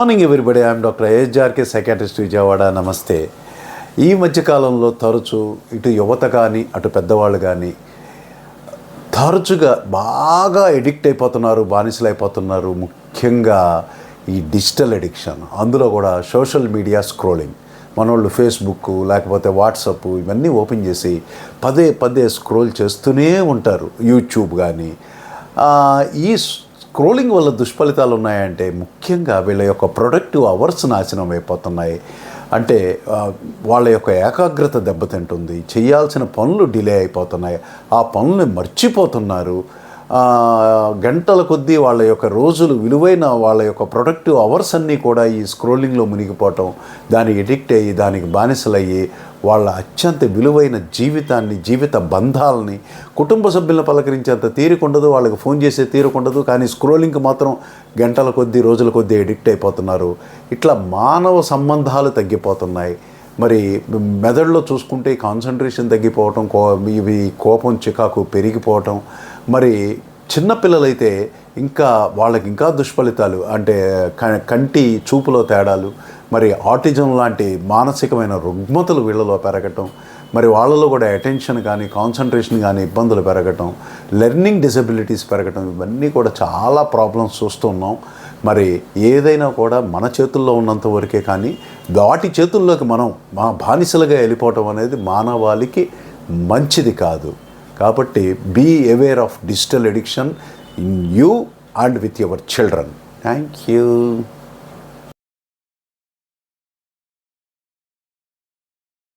Morning everybody I'm doctor ASRK psychiatrist Vijayawada. నమస్తే. ఈ మధ్యకాలంలో తరచూ ఇటు యువత కానీ అటు పెద్దవాళ్ళు కానీ తరచుగా బాగా ఎడిక్ట్ అయిపోతున్నారు బానిసలు అయిపోతున్నారు ముఖ్యంగా ఈ డిజిటల్ ఎడిక్షన్ అందులో కూడా సోషల్ మీడియా స్క్రోలింగ్. మనోళ్ళు ఫేస్బుక్ లేకపోతే వాట్సప్ ఇవన్నీ ఓపెన్ చేసి పదే పదే స్క్రోల్ చేస్తూనే ఉంటారు. యూట్యూబ్ కానీ ఈ స్క్రోలింగ్ వల్ల దుష్ఫలితాలు ఉన్నాయంటే ముఖ్యంగా వీళ్ళ యొక్క ప్రొడక్టివ్ అవర్స్ నాశనం అయిపోతున్నాయి. అంటే వాళ్ళ యొక్క ఏకాగ్రత దెబ్బతింటుంది. చేయాల్సిన పనులు డిలే అయిపోతున్నాయి. ఆ పనులు మర్చిపోతున్నారు. గంటల కొద్దీ వాళ్ళ యొక్క రోజులు విలువైన వాళ్ళ యొక్క ప్రొడక్టివ్ అవర్స్ అన్నీ కూడా ఈ స్క్రోలింగ్లో మునిగిపోవటం దానికి ఎడిక్ట్ అయ్యి దానికి బానిసలయ్యి వాళ్ళ అత్యంత విలువైన జీవితాన్ని జీవిత బంధాలని కుటుంబ సభ్యులను పలకరించేంత తీరుకుండదు వాళ్ళకి ఫోన్ చేసే తీరుకుండదు కానీ స్క్రోలింగ్కి మాత్రం గంటల కొద్దీ రోజుల కొద్దీ ఎడిక్ట్ అయిపోతున్నారు. ఇట్లా మానవ సంబంధాలు తగ్గిపోతున్నాయి. మరి మెదడులో చూసుకుంటే కాన్సన్ట్రేషన్ తగ్గిపోవటం కో ఇవి కోపం చికాకు పెరిగిపోవటం మరి చిన్నపిల్లలైతే ఇంకా వాళ్ళకి ఇంకా దుష్ఫలితాలు అంటే క- కంటి చూపులో తేడాలు మరి ఆటిజం లాంటి మానసికమైన రుగ్మతలు వీళ్ళలో పెరగటం మరి వాళ్ళలో కూడా అటెన్షన్ కానీ కాన్సన్ట్రేషన్ కానీ ఇబ్బందులు పెరగటం లెర్నింగ్ డిసబిలిటీస్ పెరగటం ఇవన్నీ కూడా చాలా ప్రాబ్లమ్స్ చూస్తున్నాం మరి ఏదైనా కూడా మన చేతుల్లో ఉన్నంత వరకే కానీ వాటి చేతుల్లోకి మనం మా బానిసలుగా వెళ్ళిపోవటం అనేది మానవాళికి మంచిది కాదు. కాబట్టి be aware of digital addiction in you and with your children thank you